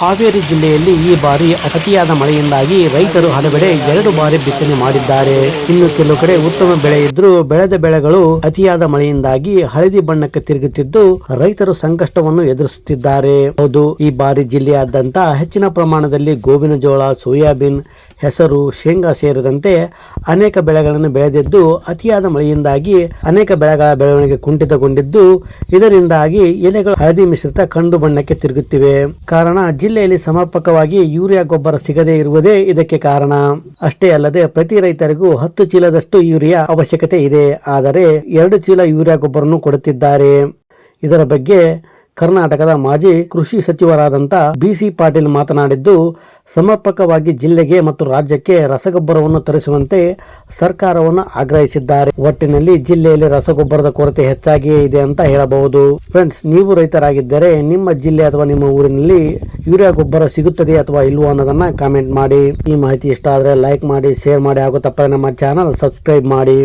ಹಾವೇರಿ ಜಿಲ್ಲೆಯಲ್ಲಿ ಈ ಬಾರಿ ಅತಿಯಾದ ಮಳೆಯಿಂದಾಗಿ ರೈತರು ಹಲವೆಡೆ ಎರಡು ಬಾರಿ ಬಿತ್ತನೆ ಮಾಡಿದ್ದಾರೆ. ಇನ್ನು ಕೆಲವು ಕಡೆ ಉತ್ತಮ ಬೆಳೆ ಇದ್ರೂ ಬೆಳೆದ ಬೆಳೆಗಳು ಅತಿಯಾದ ಮಳೆಯಿಂದಾಗಿ ಹಳದಿ ಬಣ್ಣಕ್ಕೆ ತಿರುಗುತ್ತಿದ್ದು ರೈತರು ಸಂಕಷ್ಟವನ್ನು ಎದುರಿಸುತ್ತಿದ್ದಾರೆ. ಹೌದು, ಈ ಬಾರಿ ಜಿಲ್ಲೆಯಾದ್ಯಂತ ಹೆಚ್ಚಿನ ಪ್ರಮಾಣದಲ್ಲಿ ಗೋವಿನ ಜೋಳ, ಸೋಯಾಬೀನ್, ಹೆಸರು, ಶೇಂಗಾ ಸೇರಿದಂತೆ ಅನೇಕ ಬೆಳೆಗಳನ್ನು ಬೆಳೆದಿದ್ದು ಅತಿಯಾದ ಮಳೆಯಿಂದಾಗಿ ಅನೇಕ ಬೆಳೆಗಳ ಬೆಳವಣಿಗೆ ಕುಂಠಿತಗೊಂಡಿದ್ದು ಇದರಿಂದಾಗಿ ಎಲೆಗಳು ಹಳದಿ ಮಿಶ್ರಿತ ಕಂದು ಬಣ್ಣಕ್ಕೆ ತಿರುಗುತ್ತಿವೆ. ಕಾರಣ ಜಿಲ್ಲೆಯಲ್ಲಿ ಸಮರ್ಪಕವಾಗಿ ಯೂರಿಯಾ ಗೊಬ್ಬರ ಸಿಗದೇ ಇರುವುದೇ ಇದಕ್ಕೆ ಕಾರಣ. ಅಷ್ಟೇ ಅಲ್ಲದೆ ಪ್ರತಿ ರೈತರಿಗೂ ಹತ್ತು ಚೀಲದಷ್ಟು ಯೂರಿಯಾ ಅವಶ್ಯಕತೆ ಇದೆ. ಆದರೆ ಎರಡು ಚೀಲ ಯೂರಿಯಾ ಗೊಬ್ಬರನ್ನು ಕೊಡುತ್ತಿದ್ದಾರೆ. ಇದರ ಬಗ್ಗೆ ಕರ್ನಾಟಕದ ಮಾಜಿ ಕೃಷಿ ಸಚಿವರಾದಂಥ ಬಿಸಿ ಪಾಟೀಲ್ ಮಾತನಾಡಿದ್ದು, ಸಮರ್ಪಕವಾಗಿ ಜಿಲ್ಲೆಗೆ ಮತ್ತು ರಾಜ್ಯಕ್ಕೆ ರಸಗೊಬ್ಬರವನ್ನು ತರಿಸುವಂತೆ ಸರ್ಕಾರವನ್ನು ಆಗ್ರಹಿಸಿದ್ದಾರೆ. ಒಟ್ಟಿನಲ್ಲಿ ಜಿಲ್ಲೆಯಲ್ಲಿ ರಸಗೊಬ್ಬರದ ಕೊರತೆ ಹೆಚ್ಚಾಗಿಯೇ ಇದೆ ಅಂತ ಹೇಳಬಹುದು. ಫ್ರೆಂಡ್ಸ್, ನೀವು ರೈತರಾಗಿದ್ದರೆ ನಿಮ್ಮ ಜಿಲ್ಲೆ ಅಥವಾ ನಿಮ್ಮ ಊರಿನಲ್ಲಿ ಯೂರಿಯಾ ಗೊಬ್ಬರ ಸಿಗುತ್ತದೆ ಅಥವಾ ಇಲ್ವೋ ಅನ್ನೋದನ್ನ ಕಾಮೆಂಟ್ ಮಾಡಿ. ಈ ಮಾಹಿತಿ ಇಷ್ಟ ಆದರೆ ಲೈಕ್ ಮಾಡಿ ಶೇರ್ ಮಾಡಿ. ಹಾಗೂ ತಪ್ಪದೆ ನಮ್ಮ ಚಾನಲ್ ಸಬ್ಸ್ಕ್ರೈಬ್ ಮಾಡಿ.